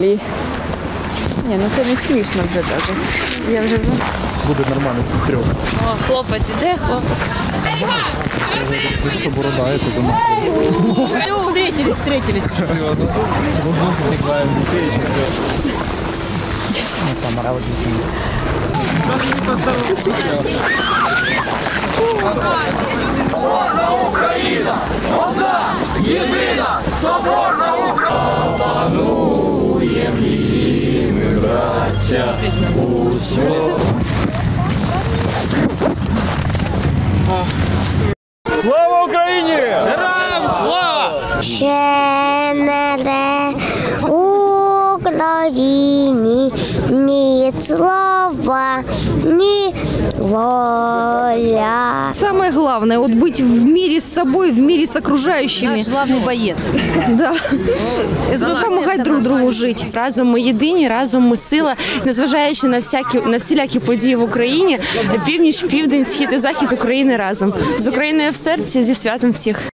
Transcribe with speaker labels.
Speaker 1: Ні, ну це не смішно вже даже. Я вже
Speaker 2: Буде нормально трьох.
Speaker 1: О, хлопець іде, хлопець.
Speaker 2: Що борода, це за мною.
Speaker 1: Встретились, встретились.
Speaker 2: Зникаємо дітей, і все. Камера Слава Україні!
Speaker 3: Ще не де Україні ні слова, ні воля.
Speaker 4: Самое главное, вот быть в мире с собой, в мире с окружающими.
Speaker 5: Наш главный боец.
Speaker 4: Да. Помогать Друг другу жить.
Speaker 6: Разом ми єдині, разом ми сила, незважаючи на всякі на всілякі події в Україні, північ, південь, схід і захід України разом з Україною в серці зі святом всіх.